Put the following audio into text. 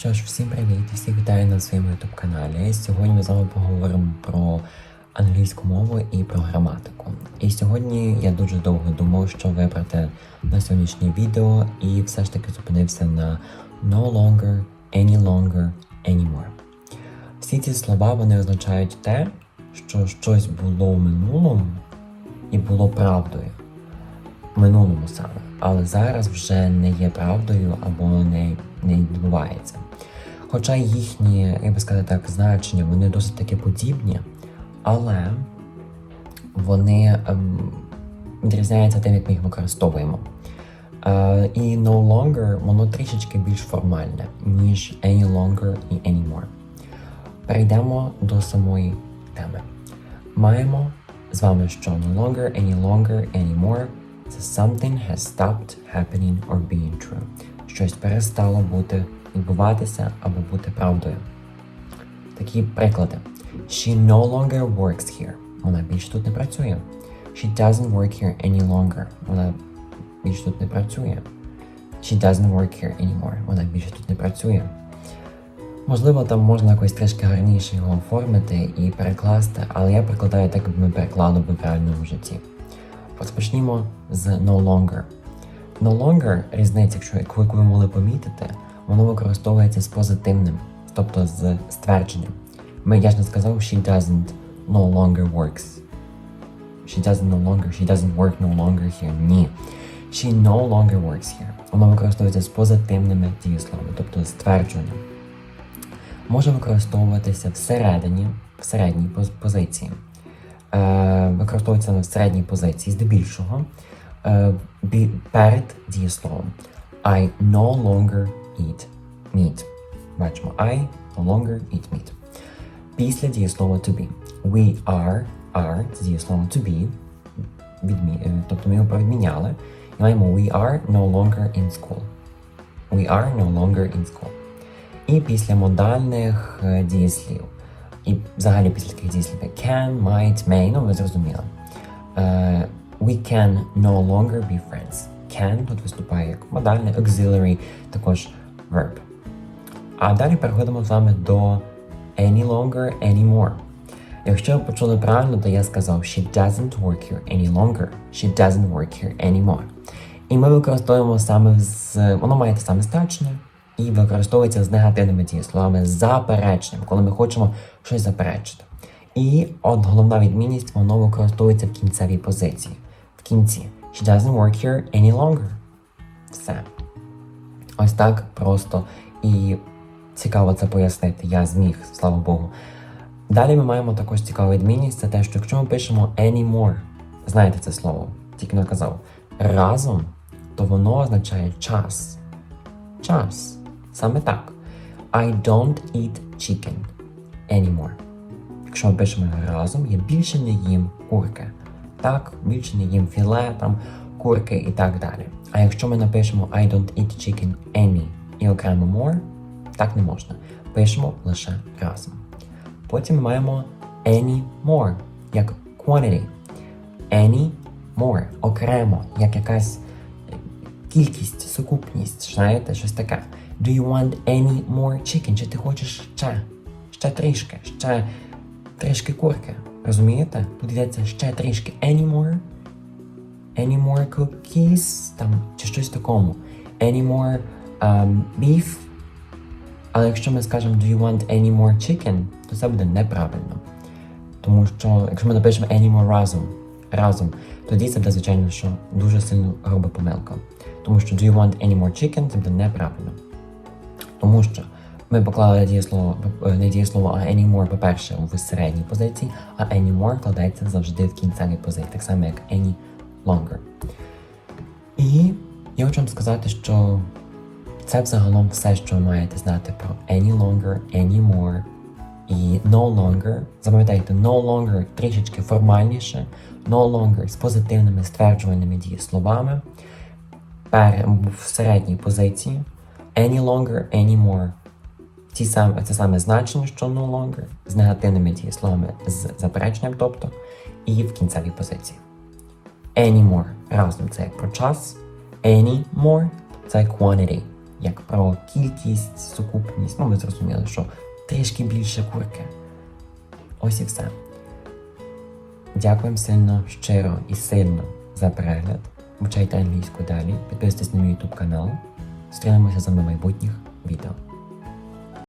Що ж, всім привіт! Всіх вітаю на своєму youtube каналі. Сьогодні ми з вами поговоримо про англійську мову і про граматику. І сьогодні я дуже довго думав, що вибрати на сьогоднішнє відео, і все ж таки зупинився на no longer, any longer, anymore. Всі ці слова вони означають те, що щось було в минулому і було правдою. В минулому саме, але зараз вже не є правдою або не, не відбувається. Хоча їхні, як би сказати так, значення, вони досить таки подібні, але вони ем, відрізняються тим, як ми їх використовуємо. Е, і no longer воно трішечки більш формальне, ніж any longer і anymore. Перейдемо до самої теми. Маємо з вами, що no longer, any longer, anymore це something has stopped happening or being true. Щось перестало бути відбуватися або бути правдою. Такі приклади. She no longer works here. Вона більше тут не працює. She doesn't work here any longer. Вона більше тут не працює. She doesn't work here anymore. Вона більше тут не працює. Можливо, там можна якось трішки гарніше його оформити і перекласти, але я перекладаю так, як ми переклали би в реальному житті. Розпочнімо з no longer. No longer різниця, якщо яку ви могли помітити, воно використовується з позитивним, тобто з ствердженням. Ми, я ж не сказав, she doesn't no longer works. She doesn't no longer, she doesn't work no longer here. Ні. She no longer works here. Воно використовується з позитивними дієсловами, тобто з ствердженням. Може використовуватися всередині, в середній позиції. Е, використовується в середній позиції здебільшого бі- перед дієсловом. I no longer eat meat. Бачимо, I no longer eat meat. Після дієслова to be. We are, are це дієслово to be. Відмі... е, Тобто ми його провідміняли. І маємо we are no longer in school. We are no longer in school. І після модальних е, дієслів. І взагалі після таких дієслів як can, might, may, ну ви зрозуміли. We can no longer be friends. Can тут виступає як модальний, auxiliary, також verb. А далі переходимо з вами до any longer, anymore. Якщо ви почули правильно, то я сказав she doesn't work here any longer. She doesn't work here anymore. І ми використовуємо саме з воно має те саме значення і використовується з негативними дієсловами запереченням, коли ми хочемо щось заперечити. І от головна відмінність воно використовується в кінцевій позиції. Кінці. She doesn't work here any longer. Все. Ось так просто і цікаво це пояснити. Я зміг, слава Богу. Далі ми маємо також цікаву відмінність, це те, що якщо ми пишемо anymore, знаєте це слово, тільки не казав, разом, то воно означає час. Час. Саме так. I don't eat chicken anymore. Якщо ми пишемо разом, я більше не їм курки. Так, більше не їм філе, там, курки і так далі. А якщо ми напишемо I don't eat chicken any і окремо more, так не можна. Пишемо лише разом. Потім ми маємо any more, як quantity. Any more, окремо, як якась кількість, сукупність, знаєте, щось таке. Do you want any more chicken? Чи ти хочеш ще? Ще трішки, ще трішки курки. Розумієте? Тут йдеться ще трішки. Any more? Any more cookies? Там, чи щось такому. Any more um, beef? Але якщо ми скажемо Do you want any more chicken? то це буде неправильно. Тому що, якщо ми напишемо any more разом, разом, тоді це буде, звичайно, що дуже сильно груба помилка. Тому що do you want any more chicken це буде неправильно. Тому що ми поклали дієслово, е, не дієслово, а anymore, по-перше, в середній позиції, а anymore кладається завжди в кінцевій позиції, так само як any longer. І я хочу вам сказати, що це взагалом все, що ви маєте знати про any longer, anymore і no longer. Запам'ятайте, no longer трішечки формальніше, no longer з позитивними стверджувальними дієсловами в середній позиції, any longer, anymore. Ті саме, це саме значення, що no longer, з негативними дієсловами, з запереченням, тобто, і в кінцевій позиції. Anymore разом це як про час, any more це quantity. як про кількість, сукупність. Ну, ви зрозуміли, що трішки більше курки. Ось і все. Дякуємо сильно, щиро і сильно за перегляд. Вчайте англійську далі, підписуйтесь на мій YouTube канал. Зустрінемося з вами майбутніх відео.